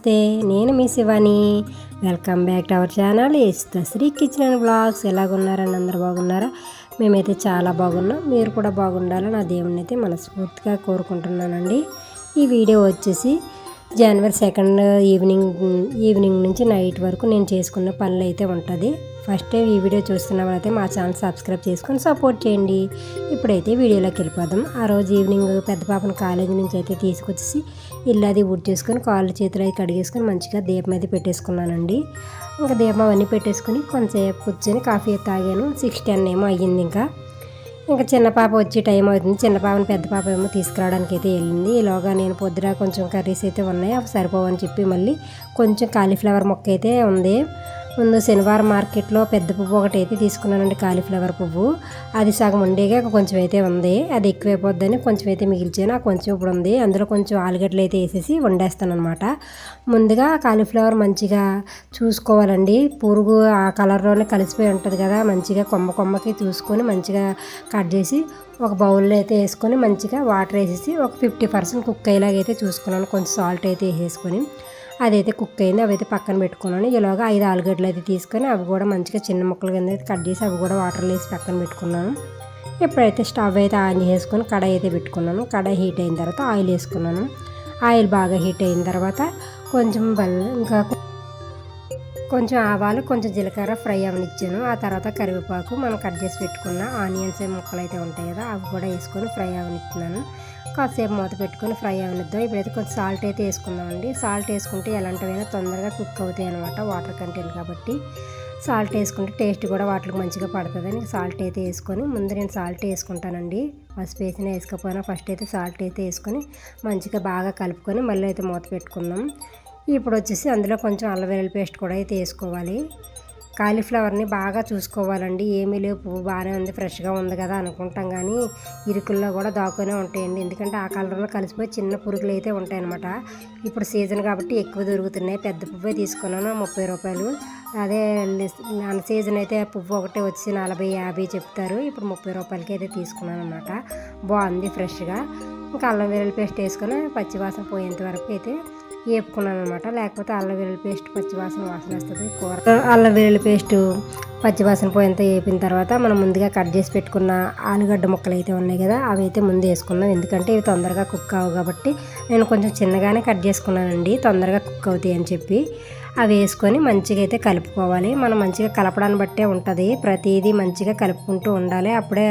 నమస్తే నేను మీ Shivani. Welcome back to our channel. ఇస్తా శ్రీ కిచెన్ అండ్ బ్లాగ్స్ ఎలాగున్నారని అందరు బాగున్నారా? మేమైతే చాలా బాగున్నాం. మీరు కూడా బాగుండాలని నా దేవుణ్ణి అయితే మనస్ఫూర్తిగా కోరుకుంటున్నానండి. ఈ వీడియో వచ్చేసి జనవరి సెకండ్ ఈవినింగ్ ఈవినింగ్ నుంచి నైట్ వరకు నేను చేసుకున్న పనులు అయితే ఉంటుంది. ఫస్ట్ టైం ఈ వీడియో చూస్తున్న వాళ్ళైతే మా ఛానల్ సబ్స్క్రైబ్ చేసుకొని సపోర్ట్ చేయండి. ఇప్పుడైతే వీడియోలోకి వెళ్ళిపోదాం. ఆ రోజు ఈవినింగ్ పెద్ద పాపను కాలేజీ నుంచి అయితే తీసుకొచ్చేసి ఇల్లు అది వుడ్ చేసుకొని కాళ్ళు చేతులు అది కడిగేసుకొని మంచిగా దీపం అయితే పెట్టేసుకున్నానండి. ఇంకా దీపం అవన్నీ పెట్టేసుకొని కొంతసేపు కూర్చొని కాఫీ తాగాను. సిక్స్ టెన్ ఏమో అయ్యింది ఇంకా. ఇంకా చిన్న పాప వచ్చే టైం అవుతుంది. చిన్న పాపని పెద్ద పాప ఏమో తీసుకురావడానికి అయితే వెళ్ళింది. ఈలోగా నేను పొద్దున కొంచెం కర్రీస్ అయితే ఉన్నాయి. అవి సరిపోవని చెప్పి మళ్ళీ కొంచెం కాలీఫ్లవర్ మొక్క అయితే ఉంది. ముందు శనివారం మార్కెట్లో పెద్ద పువ్వు ఒకటి అయితే తీసుకున్నానండి కాలీఫ్లవర్ పువ్వు. అది సగం ఉండేగా కొంచెం అయితే ఉంది. అది ఎక్కువైపోద్దని కొంచెం అయితే మిగిల్చాను. ఆ కొంచెం ఇప్పుడు ఉంది. అందులో కొంచెం ఆలుగడ్డలు అయితే వేసేసి వండేస్తాను అనమాట ముందుగా కాలీఫ్లవర్ మంచిగా చూసుకోవాలండి. పురుగు ఆ కలర్లోనే కలిసిపోయి ఉంటుంది కదా మంచిగా కొమ్మ కొమ్మకి చూసుకొని మంచిగా కట్ చేసి ఒక బౌల్లో అయితే వేసుకొని మంచిగా వాటర్ వేసేసి ఒక ఫిఫ్టీ పర్సెంట్ కుక్ అయ్యేలాగైతే చూసుకున్నాను. కొంచెం సాల్ట్ అయితే వేసేసుకొని. అదైతే కుక్ అయింది అవి అయితే పక్కన పెట్టుకున్నాను. ఇలాగ ఐదు ఆలుగడ్డలు అయితే తీసుకొని అవి కూడా మంచిగా చిన్న ముక్కలు కింద అయితే కట్ చేసి అవి కూడా వాటర్లో వేసి పక్కన పెట్టుకున్నాను. ఇప్పుడైతే స్టవ్ అయితే ఆన్ చేసుకొని కడాయి అయితే పెట్టుకున్నాను. కడాయి హీట్ అయిన తర్వాత ఆయిల్ వేసుకున్నాను. ఆయిల్ బాగా హీట్ అయిన తర్వాత కొంచెం బల్ల ఇంకా కొంచెం ఆవాలు కొంచెం జీలకర్ర ఫ్రై అవనిచ్చాను. ఆ తర్వాత కరివేపాకు మనం కట్ చేసి పెట్టుకున్న ఆనియన్స్ ముక్కలు అయితే ఉంటాయి కదా అవి కూడా వేసుకొని ఫ్రై అవనిస్తున్నాను కాసేపు మూత పెట్టుకొని ఫ్రై అవనిద్దాం. ఇప్పుడైతే కొంచెం సాల్ట్ అయితే వేసుకుందామండి. సాల్ట్ వేసుకుంటే ఎలాంటివైనా తొందరగా కుక్ అవుతాయి అనమాట వాటర్ కంటెంట్ కాబట్టి. సాల్ట్ వేసుకుంటే టేస్ట్ కూడా వాటికి మంచిగా పడుతుందని సాల్ట్ అయితే వేసుకొని ముందు నేను సాల్ట్ వేసుకుంటానండి. పసుపు వేసిన వేసుకపోయినా ఫస్ట్ అయితే సాల్ట్ అయితే వేసుకొని మంచిగా బాగా కలుపుకొని మళ్ళీ అయితే మూత పెట్టుకుందాం. ఇప్పుడు వచ్చేసి అందులో కొంచెం అల్లం పేస్ట్ కూడా అయితే వేసుకోవాలి. కాలీఫ్లవర్ని బాగా చూసుకోవాలండి. ఏమీ లేవు. పువ్వు బాగానే ఉంది. ఫ్రెష్గా ఉంది కదా అనుకుంటాం కానీ ఇరుకుల్లో కూడా దాక్కునే ఉంటాయండి. ఎందుకంటే ఆ కలర్లో కలిసిపోయి చిన్న పురుగులు అయితే ఉంటాయన్నమాట. ఇప్పుడు సీజన్ కాబట్టి ఎక్కువ దొరుకుతున్నాయి. పెద్ద పువ్వే తీసుకున్నాను. ముప్పై రూపాయలు. అదే అన్ సీజన్ అయితే పువ్వు ఒకటే వచ్చి నలభై యాభై చెప్తారు. ఇప్పుడు ముప్పై రూపాయలకి అయితే తీసుకున్నాను అనమాట బాగుంది ఫ్రెష్గా. ఇంకా అల్లం వెల్లుల్లి పేస్ట్ వేసుకొని పచ్చివాసన పోయేంత వరకు అయితే వేపుకున్నాను అనమాట లేకపోతే అల్లం వెల్లుల్లి పేస్ట్ పచ్చివాసన వాసన వస్తుంది కూర. అల్లం వెల్లుల్లి పేస్ట్ పచ్చివాసన పోయేంత వేపిన తర్వాత మనం ముందుగా కట్ చేసి పెట్టుకున్న ఆలుగడ్డ ముక్కలు అయితే ఉన్నాయి కదా అవి అయితే ముందు వేసుకున్నాం ఎందుకంటే ఇవి తొందరగా కుక్ అవు కాబట్టి నేను కొంచెం చిన్నగానే కట్ చేసుకున్నానండి. తొందరగా కుక్ అవుతాయి అని చెప్పి. అవి వేసుకొని మంచిగా అయితే కలుపుకోవాలి. మనం మంచిగా కలపడాన్ని బట్టే ఉంటుంది. ప్రతిదీ మంచిగా కలుపుకుంటూ ఉండాలి. అప్పుడే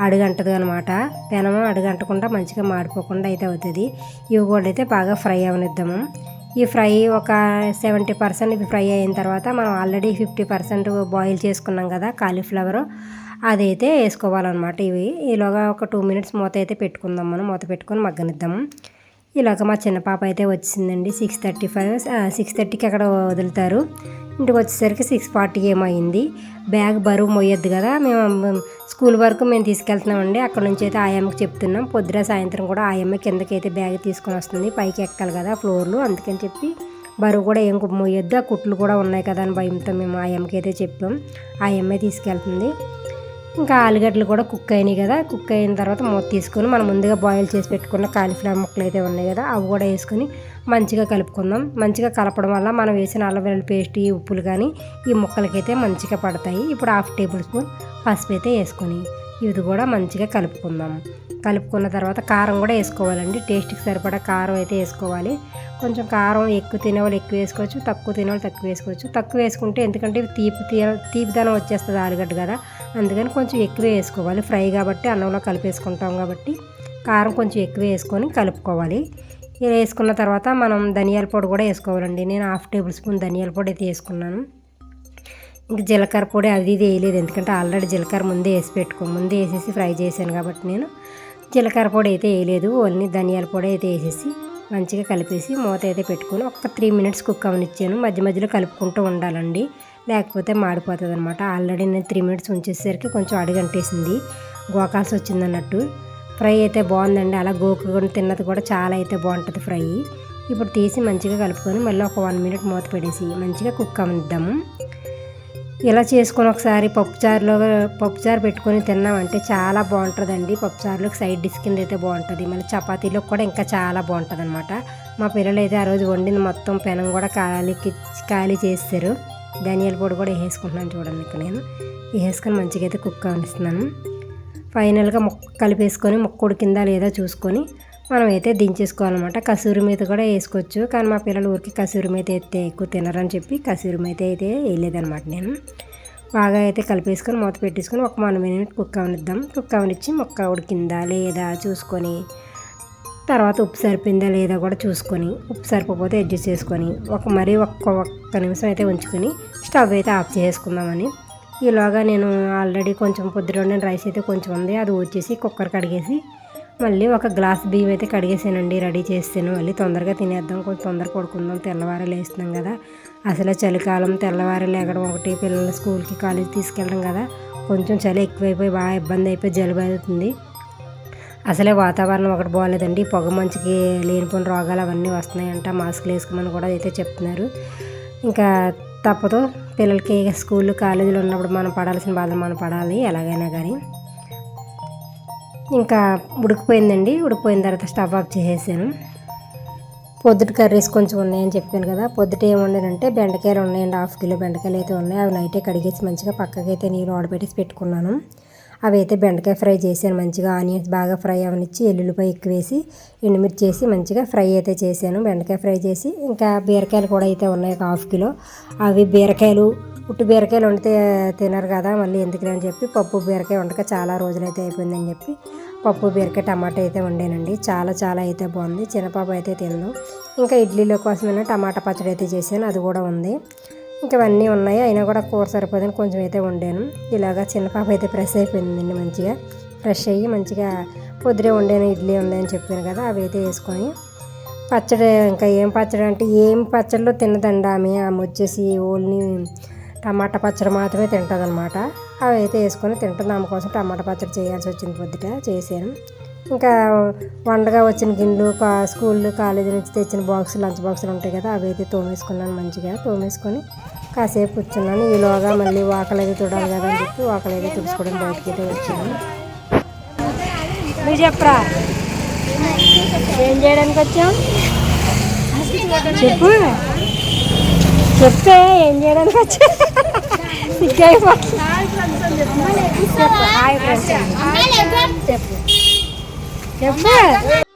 అడుగంటది అనమాట పెనము అడుగంటకుండా మంచిగా మాడిపోకుండా అయితే అవుతుంది. ఇవి కూడా అయితే బాగా ఫ్రై అవనిద్దాము ఈ ఫ్రై ఒక సెవెంటీ పర్సెంట్ ఇవి ఫ్రై అయిన తర్వాత మనం ఆల్రెడీ ఫిఫ్టీ పర్సెంట్ బాయిల్ చేసుకున్నాం కదా కాలీఫ్లవర్ అదైతే వేసుకోవాలన్నమాట ఇవి. ఈలోగా ఒక టూ మినిట్స్ మూత అయితే పెట్టుకుందాం మనం. మూత పెట్టుకొని మగ్గనిద్దాము ఇలాగ మా చిన్న పాప అయితే వచ్చిందండి. సిక్స్ థర్టీ ఫైవ్ సిక్స్ థర్టీకి అక్కడ వదులుతారు. ఇంటికి వచ్చేసరికి సిక్స్ ఫార్టీకి ఏమైంది బ్యాగ్ బరువు మొయ్యద్దు కదా మేము స్కూల్ వరకు మేము తీసుకెళ్తున్నామండి. అక్కడ నుంచి అయితే ఆయమ్మకి చెప్తున్నాం. పొద్దున సాయంత్రం కూడా ఆయమ్మ కిందకి అయితే బ్యాగ్ తీసుకొని వస్తుంది. పైకి ఎక్కాలి కదా ఫ్లోర్లు. అందుకని చెప్పి బరువు కూడా ఏం మొయ్యొద్దు ఆ కుట్లు కూడా ఉన్నాయి కదా అని భయంతో మేము ఆయమ్మకి అయితే చెప్పాం. ఆయమ్మే తీసుకెళ్తుంది. ఇంకా ఆలుగడ్డలు కూడా కుక్ అయినాయి కదా. కుక్ అయిన తర్వాత మూత తీసుకొని మనం ముందుగా బాయిల్ చేసి పెట్టుకున్న కాలీఫ్లవర్ ముక్కలు అయితే ఉన్నాయి కదా. అవి కూడా వేసుకొని మంచిగా కలుపుకుందాం. మంచిగా కలపడం వల్ల మనం వేసిన అల్లం వెల్లుల్లి పేస్ట్ ఈ ఉప్పులు కానీ ఈ ముక్కలకైతే మంచిగా పడతాయి. ఇప్పుడు హాఫ్ టేబుల్ స్పూన్ పసుపు అయితే వేసుకొని ఇది కూడా మంచిగా కలుపుకుందాం. కలుపుకున్న తర్వాత కారం కూడా వేసుకోవాలండి. టేస్ట్కి సరిపడా కారం అయితే వేసుకోవాలి. కొంచెం కారం ఎక్కువ తినేవాళ్ళు ఎక్కువ వేసుకోవచ్చు తక్కువ తినేవాళ్ళు తక్కువ వేసుకోవచ్చు. తక్కువ వేసుకుంటే ఎందుకంటే తీపి తీపిదనం వచ్చేస్తుంది ఆలుగడ్డ కదా. అందుకని కొంచెం ఎక్కువ వేసుకోవాలి. ఫ్రై కాబట్టి అన్నంలో కలిపేసుకుంటాం కాబట్టి కారం కొంచెం ఎక్కువ వేసుకొని కలుపుకోవాలి. ఇలా వేసుకున్న తర్వాత మనం ధనియాల పొడి కూడా వేసుకోవాలండి. నేను హాఫ్ టేబుల్ స్పూన్ ధనియాల పొడి అయితే వేసుకున్నాను. ఇంకా జీలకర్ర పొడి అది ఇది వేయలేదు. ఎందుకంటే ఆల్రెడీ జీలకర్ర ముందే వేసి పెట్టుకో ముందే వేసేసి ఫ్రై చేశాను కాబట్టి నేను జీలకర్ర పొడి అయితే వేయలేదు. ఓన్లీ ధనియాల పొడి అయితే వేసేసి మంచిగా కలిపేసి మూత అయితే పెట్టుకొని ఒక త్రీ మినిట్స్ కుక్ అవనిచ్చాను. మధ్య మధ్యలో కలుపుకుంటూ ఉండాలండి. లేకపోతే మాడిపోతుంది అనమాట ఆల్రెడీ నేను త్రీ మినిట్స్ ఉంచేసరికి కొంచెం అడుగంటేసింది. గోకాల్సి వచ్చింది అన్నట్టు ఫ్రై అయితే బాగుందండి. అలా గోకుకొని తిన్నది కూడా చాలా అయితే బాగుంటుంది ఫ్రై. ఇప్పుడు తీసి మంచిగా కలుపుకొని మళ్ళీ ఒక వన్ మినిట్ మూత పెడేసి మంచిగా కుక్ అవనిద్దాము. ఇలా చేసుకొని ఒకసారి పప్పుచారులో పప్పుచారు పెట్టుకొని తిన్నామంటే చాలా బాగుంటుందండి. పప్పుచారులోకి సైడ్ డిష్ కింద అయితే బాగుంటుంది. మన చపాతీలోకి కూడా ఇంకా చాలా బాగుంటుంది అనమాట మా పిల్లలు అయితే ఆ రోజు వండింది మొత్తం పెనం కూడా ఖాళీకి ఖాళీ చేస్తారు ధనియాల పొడి కూడా వేసుకుంటున్నాను చూడండి ఇక్కడ నేను. వేసుకొని మంచిగా అయితే కుక్ అనిస్తున్నాను ఫైనల్గా ముక్క కలిపేసుకొని ముక్క కింద లేదా చూసుకొని మనం అయితే దించేసుకోవాలన్నమాట. కసూరి మీద కూడా వేసుకోవచ్చు. కానీ మా పిల్లలు ఊరికి కసూరి మీద అయితే ఎక్కువ తినరని చెప్పి కసూరి మీద అయితే వేయలేదన్నమాట నేను. బాగా అయితే కలిపేసుకొని మూత పెట్టేసుకొని ఒక వన్ మినిట్ కుక్ అవనిద్దాం కుక్ అవనిచ్చి మొక్క ఉడికిందా లేదా చూసుకొని తర్వాత ఉప్పు సరిపోయిందా లేదా కూడా చూసుకొని ఉప్పు సరిపోతే అడ్జస్ట్ చేసుకొని ఒక మరీ ఒక్క ఒక్క నిమిషం అయితే ఉంచుకొని స్టవ్ అయితే ఆఫ్ చేసుకుందామని. ఈలోగా నేను ఆల్రెడీ కొంచెం పొద్దున రైస్ అయితే కొంచెం ఉంది. అది వచ్చేసి కుక్కర్ కడిగేసి మళ్ళీ ఒక గ్లాస్ బియ్యం అయితే కడిగేసానండి రెడీ చేస్తాను మళ్ళీ తొందరగా తినేద్దాం కొంచెం తొందర పడుకుందాం. తెల్లవారు లేస్తున్నాం కదా. అసలు చలికాలం తెల్లవారు లేగడం ఒకటి పిల్లలు స్కూల్కి కాలేజ్ తీసుకెళ్ళడం కదా. కొంచెం చలి ఎక్కువైపోయి బాగా ఇబ్బంది అయిపోయి జలుబు అవుతుంది. అసలే వాతావరణం ఒకటి బాగాలేదండి. పొగ మంచుకి లేనిపోయిన రోగాలు అవన్నీ వస్తున్నాయంట. మాస్కులు వేసుకోమని కూడా అయితే చెప్తున్నారు. ఇంకా తప్పదు. పిల్లలకి స్కూల్ కాలేజీలు ఉన్నప్పుడు మనం పడాల్సిన బాధలు మనం పడాలి ఎలాగైనా కానీ ఇంకా ఉడికిపోయిందండి. ఉడికిపోయిన తర్వాత స్టవ్ ఆఫ్ చేసేసాను. పొద్దుట కర్రీస్ కొంచెం ఉన్నాయని చెప్పాను కదా పొద్దుట ఏముండేనంటే బెండకాయలు ఉన్నాయండి. హాఫ్ కిలో బెండకాయలు అయితే ఉన్నాయి. అవి నైటే కడిగేసి మంచిగా పక్కకైతే నీరు ఆడబెట్టేసి పెట్టుకున్నాను. అవి అయితే బెండకాయ ఫ్రై చేశాను మంచిగా. ఆనియన్స్ బాగా ఫ్రై అవనిచ్చి ఎల్లుల్లిపాయ ఎక్కువ వేసి ఎండుమిర్చి చేసి మంచిగా ఫ్రై అయితే చేశాను. బెండకాయ ఫ్రై చేసి ఇంకా బీరకాయలు కూడా అయితే ఉన్నాయి ఒక హాఫ్ కిలో. అవి బీరకాయలు పుట్టి బీరకాయలు వండితే తినరు కదా మళ్ళీ ఎందుకులే అని చెప్పి పప్పు బీరకాయ వండక చాలా రోజులైతే అయిపోయిందని చెప్పి పప్పు బీరకాయ టమాటా అయితే వండానండి. చాలా చాలా అయితే బాగుంది. చిన్నపాప అయితే తిందు ఇంకా ఇడ్లీలో కోసమైనా టమాటా పచ్చడి అయితే చేశాను. అది కూడా ఉంది. ఇంకా అవన్నీ ఉన్నాయి. అయినా కూడా కూర సరిపోదని కొంచెం అయితే వండాను. ఇలాగా చిన్న పాప అయితే ఫ్రెష్ అయిపోయిందండి మంచిగా. ఫ్రెష్ అయ్యి మంచిగా పొద్దునే వండాను. ఇడ్లీ ఉందని చెప్పాను కదా అవి అయితే వేసుకొని. పచ్చడి ఇంకా ఏం పచ్చడి అంటే ఏం పచ్చడిలో తినదండి ఆమె. ఆమె వచ్చేసి ఓన్లీ టమాటా పచ్చడి మాత్రమే తింటుంది అనమాట అవి అయితే వేసుకొని తింటుంది ఆమె కోసం టమాటా పచ్చడి చేయాల్సి వచ్చింది పొద్దుట చేశాను. ఇంకా వండగా వచ్చిన గిన్నెలు కా స్కూల్ కాలేజీ నుంచి తెచ్చిన బాక్సులు లంచ్ బాక్సులు ఉంటాయి కదా అవి అయితే తోమేసుకున్నాను మంచిగా. తోమేసుకొని కాసేపు కూర్చున్నాను. ఈలోగా మళ్ళీ వాకలు అయితే చూడాలి కదా అని చెప్పి వాకలు అయితే తుడుచుకోవడం బయటకి అయితే వచ్చాను. నువ్వు చెప్పరా? ఏం చేయడానికి వచ్చాం చెప్పు. చెప్తే ఏం చేయడానికి వచ్చా సిగ్గైపోతుంది చెప్పు హాయ్ ఫ్రెండ్స్ చెప్పు చెప్పు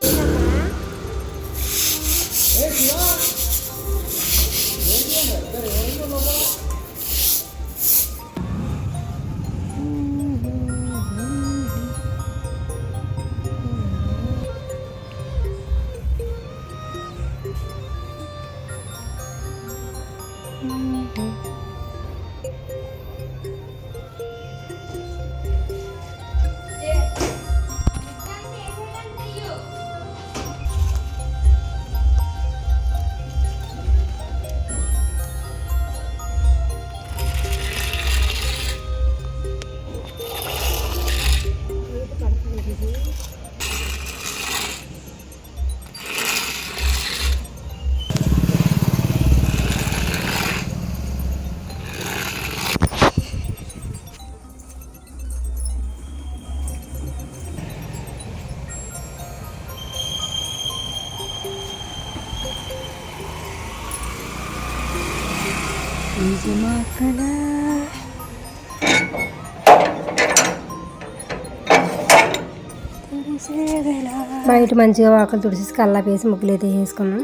బయట మంచిగా వాకలు తుడిచేసి కల్లాపి వేసి ముగ్గులు అయితే వేసుకున్నాం.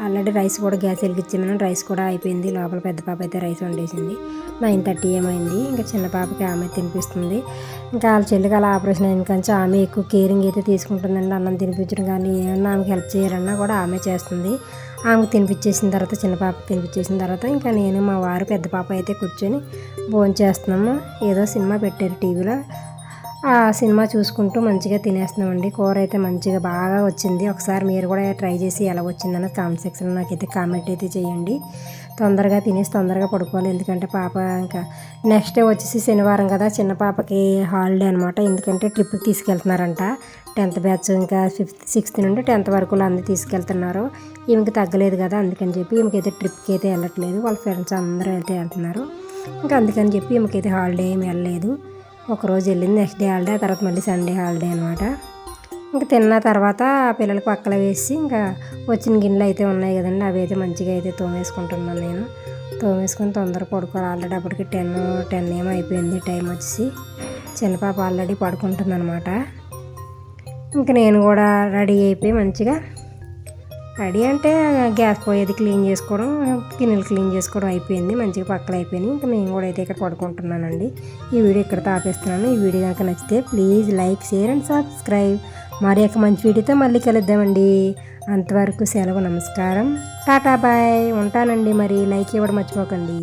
ఆల్రెడీ రైస్ కూడా గ్యాస్ వెలిగించాము రైస్ కూడా అయిపోయింది. లోపల పెద్ద పాప అయితే రైస్ వండేసింది. నైన్ థర్టీ ఏమైంది. ఇంకా చిన్న పాపకి ఆమె తినిపిస్తుంది. ఇంకా వాళ్ళ చెల్లికి అలా ఆపరేషన్ అయిన కానీ ఆమె ఎక్కువ కేరింగ్ అయితే తీసుకుంటుందండి. అన్నం తినిపించడం కానీ ఏమన్నా ఆమెకి హెల్ప్ చేయాలన్నా కూడా ఆమె చేస్తుంది. ఆమెకు తినిపించేసిన తర్వాత చిన్న పాపకి తినిపించేసిన తర్వాత ఇంకా నేను మా వారు పెద్ద పాప అయితే కూర్చొని భోజనం చేస్తున్నాము ఏదో సినిమా పెట్టారు టీవీలో. ఆ సినిమా చూసుకుంటూ మంచిగా తినేస్తున్నామండి. కూర అయితే మంచిగా బాగా వచ్చింది. ఒకసారి మీరు కూడా ట్రై చేసి ఎలా వచ్చిందని కామెంట్ సెక్షన్లో నాకైతే కామెంట్ అయితే చేయండి. తొందరగా తినేసి తొందరగా పడుకోవాలి. ఎందుకంటే పాప ఇంకా నెక్స్ట్ డే వచ్చేసి శనివారం కదా. చిన్న పాపకి హాలిడే అనమాట ఎందుకంటే ట్రిప్కి తీసుకెళ్తున్నారంట. టెన్త్ బ్యాచ్ ఇంకా ఫిఫ్త్ సిక్స్త్ నుండి టెన్త్ వరకు అందరూ తీసుకెళ్తున్నారు. ఈమెకి తగ్గలేదు కదా అందుకని చెప్పి ఈమెకైతే ట్రిప్కి అయితే వెళ్ళట్లేదు. వాళ్ళ ఫ్రెండ్స్ అందరూ అయితే వెళ్తున్నారు. ఇంకా అందుకని చెప్పి ఈమెకైతే హాలిడే ఏమి వెళ్ళలేదు. ఒకరోజు వెళ్ళింది నెక్స్ట్ డే హాలిడే తర్వాత మళ్ళీ సండే హాలిడే అనమాట ఇంకా తిన్న తర్వాత పిల్లలకి పక్కల వేసి ఇంకా వచ్చిన గిన్నెలు అయితే ఉన్నాయి కదండి అవి అయితే మంచిగా అయితే తోమేసుకుంటున్నాను నేను. తోమేసుకొని తొందరగా పడుకోవాలి. ఆల్రెడీ అప్పటికి టెన్ టెన్ ఏమో అయిపోయింది టైం వచ్చేసి. చిన్న పాప ఆల్రెడీ పడుకుంటుంది అనమాట ఇంకా నేను కూడా రెడీ అయిపోయి మంచిగా రెడీ అంటే గ్యాస్ పోయేది క్లీన్ చేసుకోవడం గిన్నెలు క్లీన్ చేసుకోవడం అయిపోయింది మంచిగా పక్కలు అయిపోయినాయి ఇంకా మేము కూడా అయితే ఇక్కడ పడుకుంటున్నానండి. ఈ వీడియో ఇక్కడ తాపేస్తున్నాను ఈ వీడియో కనుక నచ్చితే please like share and subscribe. మరి యొక్క మంచి వీడియోతో మళ్ళీ కలుద్దామండి. అంతవరకు సెలవు నమస్కారం. Tata bye. ఉంటానండి మరి. లైక్ ఇవ్వడం మర్చిపోకండి.